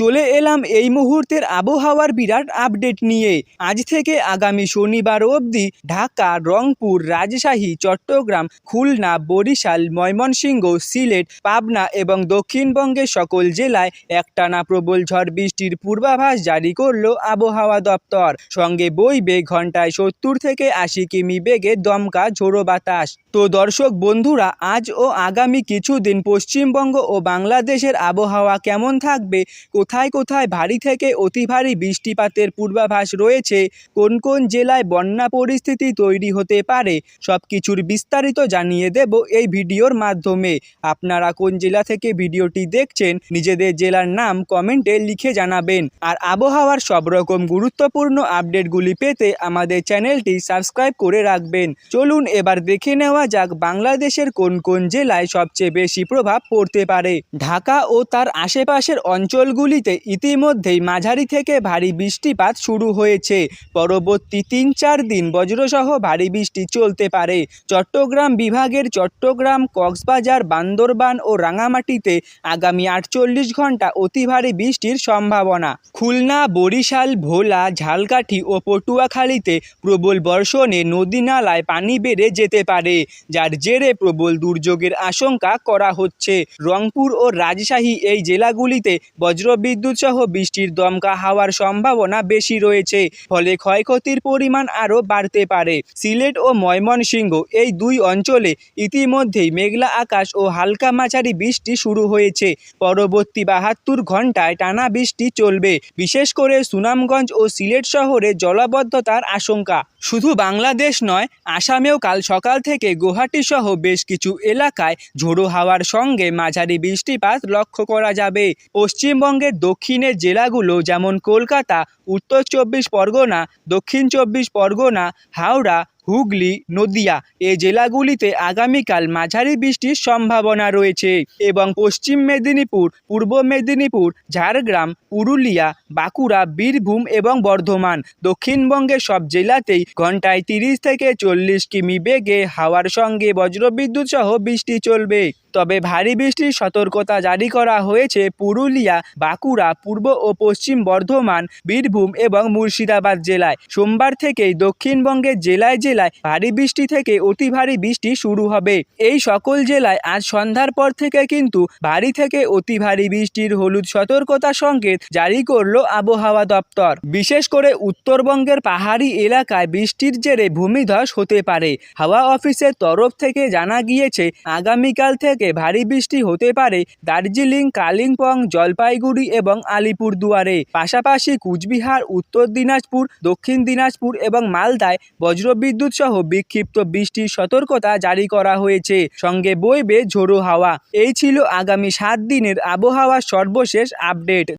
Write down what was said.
চলে এলাম এই মুহূর্তের আবহাওয়ার বিরাট আপডেট নিয়ে। আজ থেকে আগামী শনিবার অবধি ঢাকা, রংপুর, রাজশাহী, চট্টগ্রাম, খুলনা, বরিশাল, ময়মনসিংহ, সিলেট, পাবনা এবং দক্ষিণবঙ্গের সকল জেলায় একটানা প্রবল ঝড় বৃষ্টির পূর্বাভাস জারি করল আবহাওয়া দপ্তর। সঙ্গে বইবে ঘন্টায় সত্তর থেকে আশি কিমি বেগে দমকা ঝোড়ো বাতাস। তো দর্শক বন্ধুরা, আজ ও আগামী কিছুদিন পশ্চিমবঙ্গ ও বাংলাদেশের আবহাওয়া কেমন থাকবে, কোথায় কোথায় ভারী থেকে অতি ভারী বৃষ্টিপাতের পূর্বাভাস রয়েছে, কোন কোন জেলায় বন্যা পরিস্থিতি তৈরি হতে পারে সব কিছুর বিস্তারিত জানিয়ে দেব এই ভিডিওর মাধ্যমে। আপনারা কোন জেলা থেকে ভিডিওটি দেখছেন, নিজেদের জেলার নাম কমেন্টে লিখে জানাবেন। আর আবহাওয়ার সব রকম গুরুত্বপূর্ণ আপডেটগুলি পেতে আমাদের চ্যানেলটি সাবস্ক্রাইব করে রাখবেন। চলুন এবার দেখে নেওয়া যাক, বাংলাদেশের কোন কোন জেলায় সবচেয়ে বেশি প্রভাব পড়তে পারে? ঢাকা ও তার আশেপাশের অঞ্চলগুলিতে ইতিমধ্যেই মাঝারি থেকে ভারী বৃষ্টিপাত শুরু হয়েছে। পরবর্তী তিন চার দিন বজ্রসহ ভারী বৃষ্টি চলতে পারে। চট্টগ্রাম বিভাগের চট্টগ্রাম, কক্সবাজার, বান্দরবান ও রাঙামাটিতে আগামী আটচল্লিশ ঘণ্টা অতি ভারী বৃষ্টির সম্ভাবনা। খুলনা, বরিশাল, ভোলা, ঝালকাঠি ও পটুয়াখালীতে প্রবল বর্ষণে নদী নালায় পানি বেড়ে যেতে পারে। যার জেরে প্রবল দুর্যোগের আশঙ্কা করা হচ্ছে। রংপুর ও রাজশাহী এই জেলাগুলিতে বজ্রবিদ্যুৎ সহ বৃষ্টির দমকা হওয়ার সম্ভাবনা বেশি রয়েছে, ফলে ক্ষয়ক্ষতির পরিমাণ আরও বাড়তে পারে। সিলেট ও ময়মনসিংহ এই দুই অঞ্চলে ইতিমধ্যেই মেঘলা আকাশ ও হালকা মাঝারি বৃষ্টি শুরু হয়েছে। পরবর্তী বাহাত্তর ঘন্টায় টানা বৃষ্টি চলবে, বিশেষ করে সুনামগঞ্জ ও সিলেট শহরে জলাবদ্ধতার আশঙ্কা। শুধু বাংলাদেশ নয়, আসামেও কাল সকাল থেকে গুয়াহাটি সহ বেশ কিছু এলাকায় ঝোড়ো হাওয়ার সঙ্গে মাঝারি বৃষ্টিপাত লক্ষ্য করা যাবে। পশ্চিমবঙ্গের দক্ষিণের জেলাগুলো যেমন কলকাতা, উত্তর চব্বিশ পরগনা, দক্ষিণ চব্বিশ পরগনা, হাওড়া হুগলি, নদিয়া এ জেলাগুলিতে আগামীকাল মাঝারি বৃষ্টির সম্ভাবনা রয়েছে এবং পশ্চিম মেদিনীপুর, পূর্ব মেদিনীপুর, ঝাড়গ্রাম, পুরুলিয়া, বাঁকুড়া, বীরভূম এবং বর্ধমান, দক্ষিণবঙ্গের সব জেলাতেই ঘন্টায় তিরিশ থেকে চল্লিশ কিমি বেগে হাওয়ার সঙ্গে বজ্রবিদ্যুৎ সহ বৃষ্টি চলবে। তবে ভারী বৃষ্টির সতর্কতা জারি করা হয়েছে পুরুলিয়া, বাঁকুড়া, পূর্ব ও পশ্চিম বর্ধমান, বীরভূম এবং মুর্শিদাবাদ জেলায়। সোমবার থেকেই দক্ষিণবঙ্গের জেলায় জেলায় ভারী বৃষ্টি থেকে অতি ভারী বৃষ্টি শুরু হবে। এই সকল জেলায় আজ সন্ধ্যার পর থেকে কিন্তু ভারী থেকে অতি ভারী বৃষ্টির হলুদ সতর্কতা সংকেত জারি করল আবহাওয়া দপ্তর। বিশেষ করে উত্তরবঙ্গের পাহাড়ি এলাকায় বৃষ্টির জেরে ভূমিধস হতে পারে। হাওয়া অফিসের তরফ থেকে জানা গিয়েছে, আগামীকাল থেকে ভারী বৃষ্টি হতে পারে দার্জিলিং, কালিম্পং, জলপাইগুড়ি এবং আলিপুরদুয়ারে। পাশাপাশি কুচবিহার, উত্তর দিনাজপুর, দক্ষিণ দিনাজপুর এবং মালদায় বজ্রবিদ্যুৎ সহ বিক্ষিপ্ত বৃষ্টির সতর্কতা জারি করা হয়েছে। সঙ্গে বইবে ঝোড়ো হাওয়া। এই ছিল আগামী সাত দিনের আবহাওয়ার সর্বশেষ আপডেট।